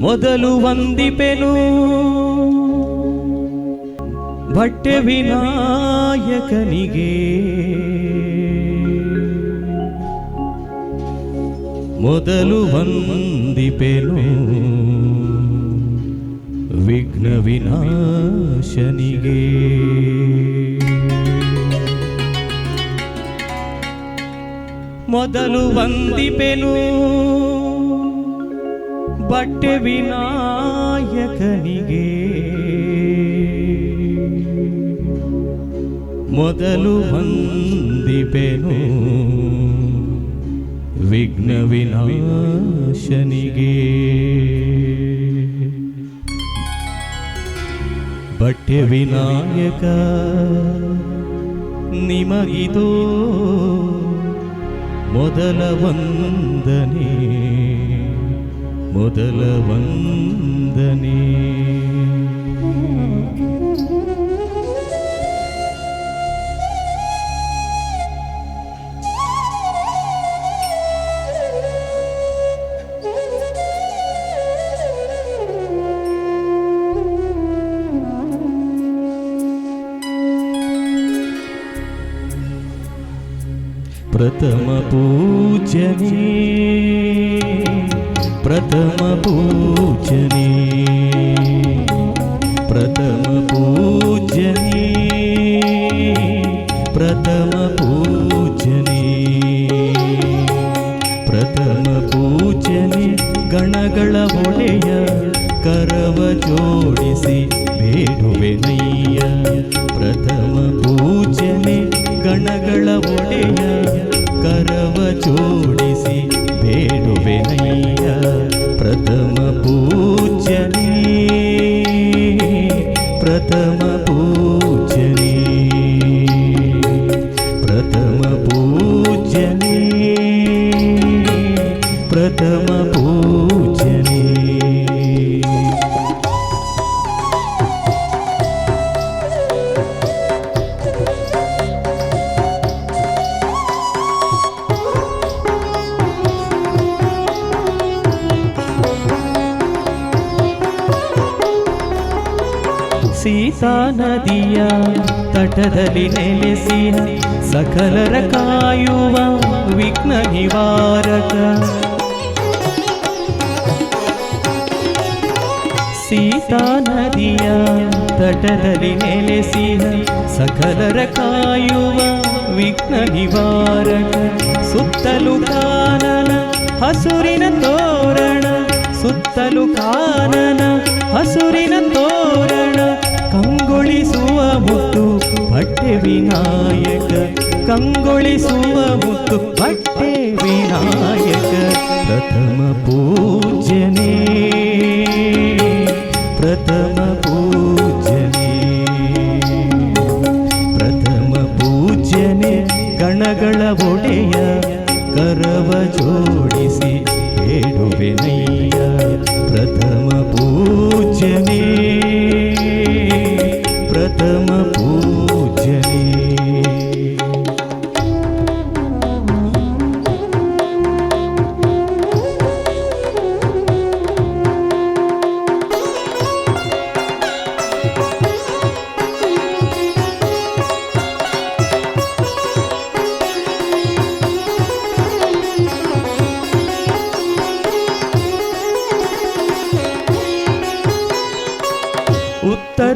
ಮೊದಲು ವಂದಿಪೆನು ಭಟ್ಟೆ ವಿನಾಯಕನಿಗೆ ಮೊದಲು ವಂದಿಪೆನು ವಿಘ್ನ ವಿನಾಶನಿಗೆ ಮೊದಲು ವಂದಿಪೆನು ಬಟ್ಟೆ ವಿನಾಯಕನಿಗೆ. ಮೊದಲು ಹೊಂದಿಪೆನು ವಿಘ್ನ ವಿನಾಶನಿಗೆ. ಬಟ್ಟೆ ವಿನಾಯಕ ನಿಮಗಿದೋ ಮೊದಲ ವಂದನೆ. ಮೊದಲ ವಂದನೆ ಪ್ರಥಮ ಪೂಜನೆ ಪ್ರಥಮ ಪೂಜನೆ ಪ್ರಥಮ ಪೂಜನೆ ಪ್ರಥಮ ಪೂಜನೆ ಪ್ರಥಮ ಪೂಜನೆ ಗಣಗಳ ಒಡೆಯ ಕರವ ಜೋಡಿಸಿ ಬೇಡುವೆನಯ್ಯ ಪ್ರಥಮ ಪೂಜನೆ ಗಣಗಳ ಒಡೆಯ ನದಿಯ ತಟದಲ್ಲಿ ನೆಲೆಸಿ ಸಕಲರ ಕಾಯುವ ವಿಘ್ನ ನಿವಾರಕ. ಸೀತಾ ನದಿಯ ತಟದಲ್ಲಿ ನೆಲೆಸಿ ಸಕಲರ ಕಾಯುವ ವಿಘ್ನ ನಿವಾರಕ. ಸುತ್ತಲು ಕಾನನ, ಹಸುರಿನ ತೋರಣ. ಸುತ್ತಲು ಕಾನನ, ಹಸುರಿನ ತೋರಣ. ಕಂಗೊಳಿಸುವ ಮುತ್ತು ಬಟ್ಟೆ ವಿನಾಯಕ ಕಂಗೊಳಿಸುವ ಮುತ್ತು ಬಟ್ಟೆ ವಿನಾಯಕ ಪ್ರಥಮ ಪೂಜನೆ ಪ್ರಥಮ ಪೂಜನೆ ಪ್ರಥಮ ಪೂಜನೆ ಗಣಗಳ ಒಡೆಯ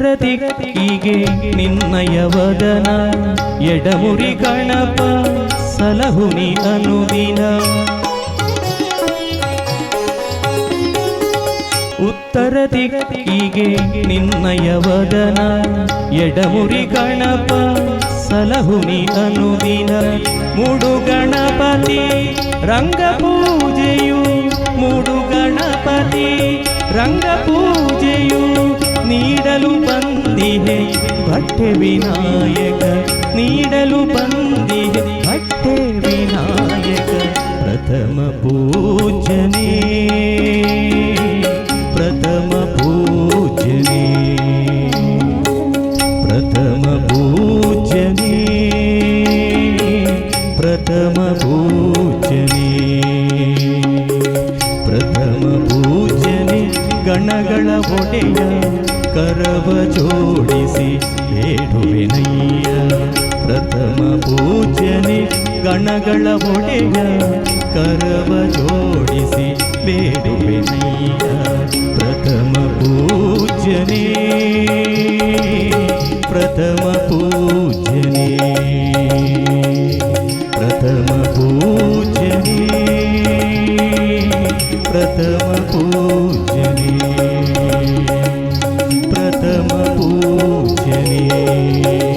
ದಿಕ್ಕಿಗೆ ನಿನ್ನಯ ವದನ, ಎಡಮುರಿ ಗಣಪ ಸಲಹುನಿ ಅನುದಿನ ಉತ್ತರ ದಿಕ್ಕಿಗೆ ನಿನ್ನಯ ವದನ, ಎಡಮುರಿ ಗಣಪ ಸಲಹುನಿ ಅನುದಿನ ಮೂಡು ಗಣಪತಿ ರಂಗ ಪೂಜೆಯು ಮೂಡು ಗಣಪತಿ ರಂಗ ಪೂಜೆಯು ನೀಡಲು ಭಟ್ಟೆ ವಿನಾಯಕ ನೀಡಲು ಬಂದಿದೆ ಭಟ್ಟೆ ವಿನಾಯಕ ಪ್ರಥಮ ಪೂಜನೆ ಪ್ರಥಮ ಪೂಜನೆ ಪ್ರಥಮ ಪೂಜನೆ ಪ್ರಥಮ ಪೂಜನೆ ಪ್ರಥಮ ಪೂಜನೆ ಗಣಗಳ ಒಡೆಯ ಕರವ ಜೋಡಿಸಿ ಹೇಳುವೆನಯ್ಯ ಪ್ರಥಮ ಪೂಜನೆ ಗಣಗಳ ಒಡೆಯ. ಕರವ ಜೋಡಿಸಿ ಬೇಡುವೆನಯ್ಯ. ಪ್ರಥಮ ಪೂಜನೆ ಪ್ರಥಮ নিয়ে।